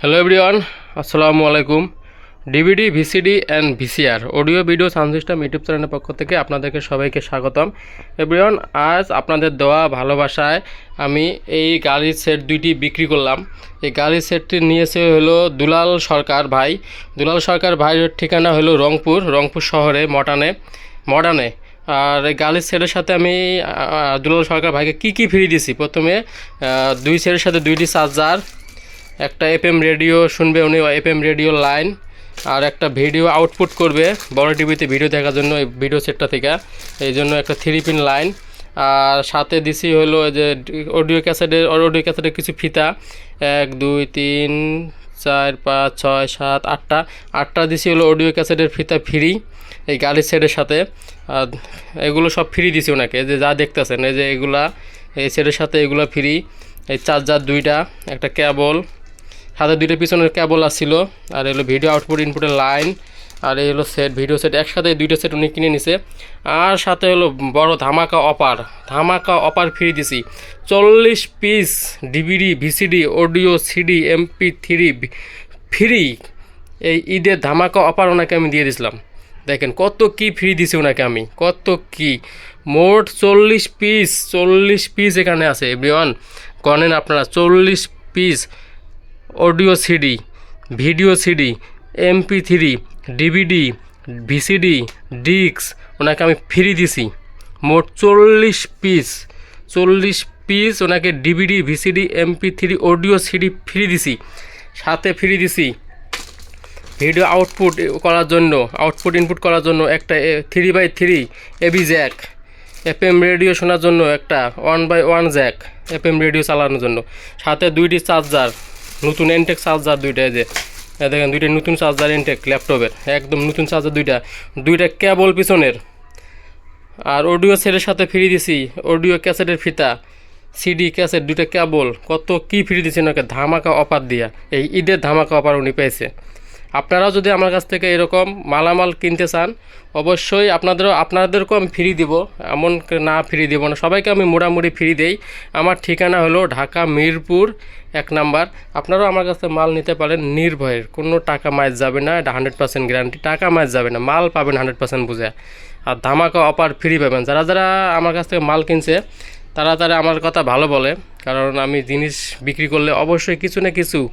Hello everyone আসসালামু আলাইকুম DVD VCD and VCR audio video sound system YouTube চ্যানেলের পক্ষ থেকে আপনাদেরকে সবাইকে স্বাগতম। এভরিওয়ান আজ আপনাদের দেওয়া ভালোবাসায় আমি এই গাড়ির সেট দুইটি বিক্রি করলাম। এই গাড়ির সেটটি নিয়েছে হলো দুলাল সরকার ভাই। দুলাল সরকার ভাইয়ের ঠিকানা হলো রংপুর রংপুর শহরে মডার্নে মডার্নে আর এই গাড়ির সেটের সাথে আমি দুলাল সরকার ভাইকে কী কী ফ্রি দিছি? প্রথমে দুই সেটের সাথে দুইটি চার্জার একটা এফএম রেডিও শুনবে উনি এফএম রেডিও লাইন আর একটা ভিডিও আউটপুট করবে বড় টিভিতে ভিডিও দেখার জন্য এই ভিডিও সেটটা থেকে। এই জন্য একটা থ্রি পিন লাইন আর সাথে দিছি হলো যে অডিও ক্যাসেটের অডিও ক্যাসেটের কিছু ফিতা। এক, দুই, তিন, চার, পাঁচ, ছয়, সাত, আটটা। আটটা দিছি হলো অডিও ক্যাসেটের ফিতা ফ্রি এই গাড়ির সেটের সাথে। আর এগুলো সব ফ্রি দিছি ওনাকে যে যা দেখতেছেন, এই যে এগুলা, এই সেটের সাথে এগুলো ফ্রি এই চার্জার দুইটা, একটা কেবল সাথে দুইটা পিছনের কেবল আসছিল আর এগুলো ভিডিও আউটপুট ইনপুটের লাইন আর এই হলো সেট ভিডিও সেট একসাথে দুইটা সেট উনি কিনে নিছে। আর সাথে হলো বড় ধামাকা অপার ধামাকা অপার ফ্রি দিছি। চল্লিশ piece DVD VCD audio CD MP three free এই ঈদের ধামাকা অপার ওনাকে আমি দিয়ে দিছিলাম। দেখেন কত কি ফ্রি দিছি ওনাকে আমি, কত কি। মোট চল্লিশ পিস চল্লিশ পিস এখানে আছে এভরিওয়ান গণেন আপনারা, চল্লিশ piece audio CD, video CD, MP three, DVD, VCD, disc, ওনাকে আমি ফ্রি দিছি। মোট চল্লিশ পিস চল্লিশ পিস ওনাকে DVD, VCD, MP three, audio CD free দিছি। সাথে ফ্রি দিছি ভিডিও আউটপুট করার জন্য, আউটপুট, ইনপুট করার জন্য একটা three by three AB jack, FM radio শোনার জন্য একটা one by one jack, FM radio চালানোর জন্য। সাথে দুইটি চার্জার নতুন এনটেক চার্জার দুইটা যে দেখেন দুইটা নতুন চার্জার এনটেক ল্যাপটপের একদম নতুন চার্জার দুইটা দুইটা কেবল পিছনের। আর অডিও সেটের সাথে ফ্রি দিছি অডিও ক্যাসেটের ফিতা সিডি ক্যাসেট দুইটা কেবল কত কি ফ্রি দিছি, ওনাকে ধামাকা অফার দিয়া। এই ঈদের ধামাকা অফার উনি পেয়েছে আপনারাও যদি আমার কাছ থেকে এরকম মালামাল কিনতে চান, অবশ্যই আপনাদেরও, আপনাদেরকেও আমি ফ্রি দিব। এমন না ফ্রি দিব না। সবাইকে আমি মোটামুটি ফ্রি দেই। আমার ঠিকানা হলো ঢাকা মিরপুর, এক নাম্বার। আপনারাও আমার কাছে মাল নিতে পারেন নির্ভয়ের। কোনো টাকা মাইজ যাবে না, এটা হান্ড্রেড পার্সেন্ট গ্যারান্টি টাকা মাইজ যাবে না। মাল পাবেন হান্ড্রেড পার্সেন্ট বুঝে। আর ধামাকা অপার ফ্রি পাবেন। যারা যারা আমার কাছ থেকে মাল কিনছে, তারা তারা আমার কথা ভালো বলে। কারণ আমি জিনিস বিক্রি করলে অবশ্যই কিছু না কিছু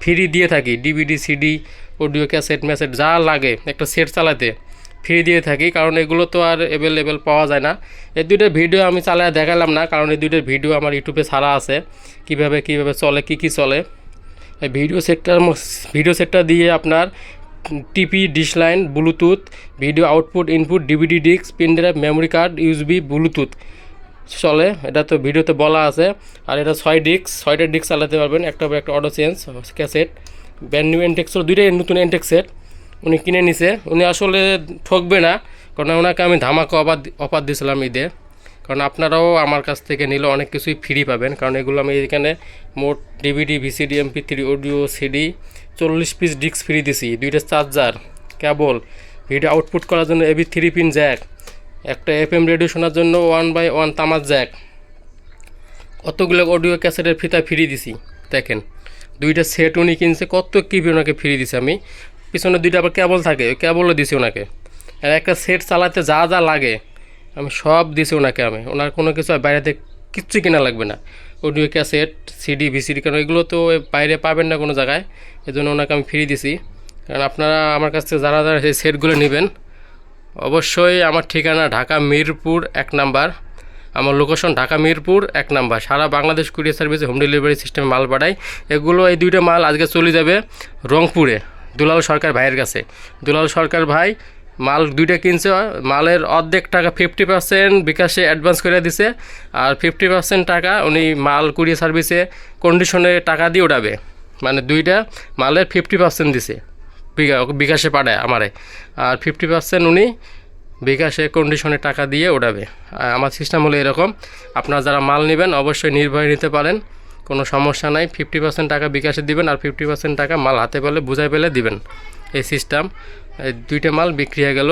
ফ্রি দিয়ে থাকি ডিভিডি সিডি অডিও ক্যাসেট ম্যাসেট যা লাগে, একটা সেট চালাতে, ফ্রি দিয়ে থাকি, কারণ এগুলো তো আর অ্যাভেলেবেল পাওয়া যায় না। এই দুইটার ভিডিও আমি চালায় দেখালাম না, কারণ এই দুইটার ভিডিও আমার ইউটিউবে ছাড়া আছে, কীভাবে কীভাবে চলে, কি কি চলে। ভিডিও সেটটার ভিডিও সেটটা দিয়ে আপনার TP dish line Bluetooth video output input DVD disc pen drive memory card USB Bluetooth চলে, এটা তো ভিডিওতে বলা আছে। আর এটা ছয় ডিস্ক ছয়টা ডিস্ক চালাতে পারবেন, একটা একটা auto change cassette band new এনটেক্সর দুইটাই নতুন এনটেক সেট উনি কিনে নিছে। উনি আসলে ঠকবে না, কারণ ওনাকে আমি ধামাকা অফার অফার দিয়েছিলাম ঈদে। কারণ আপনারাও আমার কাছ থেকে নিলে অনেক কিছুই ফ্রি পাবেন। কারণ এগুলো আমি এখানে মোট DVD VCD MP three audio CD চল্লিশ পিস ডিস্ক ফ্রি দিছি। দুইটা চার্জার কেবল ভিডিও আউটপুট করার জন্য এবি থ্রি পিন জ্যাক একটা এফ এম রেডিও শোনার জন্য ওয়ান বাই ওয়ান তামাজ জ্যাক। কতগুলো অডিও ক্যাসেটের ফিতা ফ্রি দিছি, দেখেন। দুইটা সেট উনি কিনছে, কত কি ওনাকে ফ্রি দিছি আমি। পিছনে দুইটা আবার কেবল থাকে, ওই কেবলও দিছি ওনাকে। আর একটা সেট চালাতে যা যা লাগে, আমি সব দিছি ওনাকে আমি। ওনার কোনো কিছু বাইরে থেকে কিচ্ছু কেনা লাগবে না। অডিও ক্যাসেট সিডি ভিসিডি কারণ এগুলো তো বাইরে পাবেন না কোনো জায়গায়। এই জন্য ওনাকে আমি ফ্রি দিছি। কারণ আপনারা আমার কাছ থেকে যারা যারা সেই সেটগুলো নেবেন অবশ্যই আমার ঠিকানা ঢাকা মিরপুর এক নাম্বার। আমার লোকেশন ঢাকা মিরপুর এক নাম্বার। সারা বাংলাদেশ কুরিয়ার সার্ভিসে হোম ডেলিভারি সিস্টেমে মাল পাঠায় এগুলো, এই দুইটা মাল আজকে চলে যাবে রংপুরে, দুলাল সরকার ভাইয়ের কাছে। দুলাল সরকার ভাই মাল দুইটা কিনছে, মালের অর্ধেক টাকা ফিফটি পার্সেন্ট বিকাশে অ্যাডভান্স করে দিছে আর ফিফটি পার্সেন্ট টাকা উনি মাল কুরিয়ার সার্ভিসে কন্ডিশনে টাকা দিয়ে উঠাবে। মানে দুইটা মালের ফিফটি পার্সেন্ট দিছে। বিকাশে পাঠায় আমারে। আর ফিফটি পার্সেন্ট উনি বিকাশে কন্ডিশনে টাকা দিয়ে ওঠাবে আমার সিস্টেম হলো এরকম, আপনারা যারা মাল নেবেন অবশ্যই নির্ভয়ে নিতে পারেন, কোনো সমস্যা নাই। ফিফটি পার্সেন্ট টাকা বিকাশে দিবেন আর ফিফটি পার্সেন্ট টাকা মাল হাতে পেলে বুঝাই পেলে দিবেন। এই সিস্টেম দুইটা মাল বিক্রি হয়ে গেল।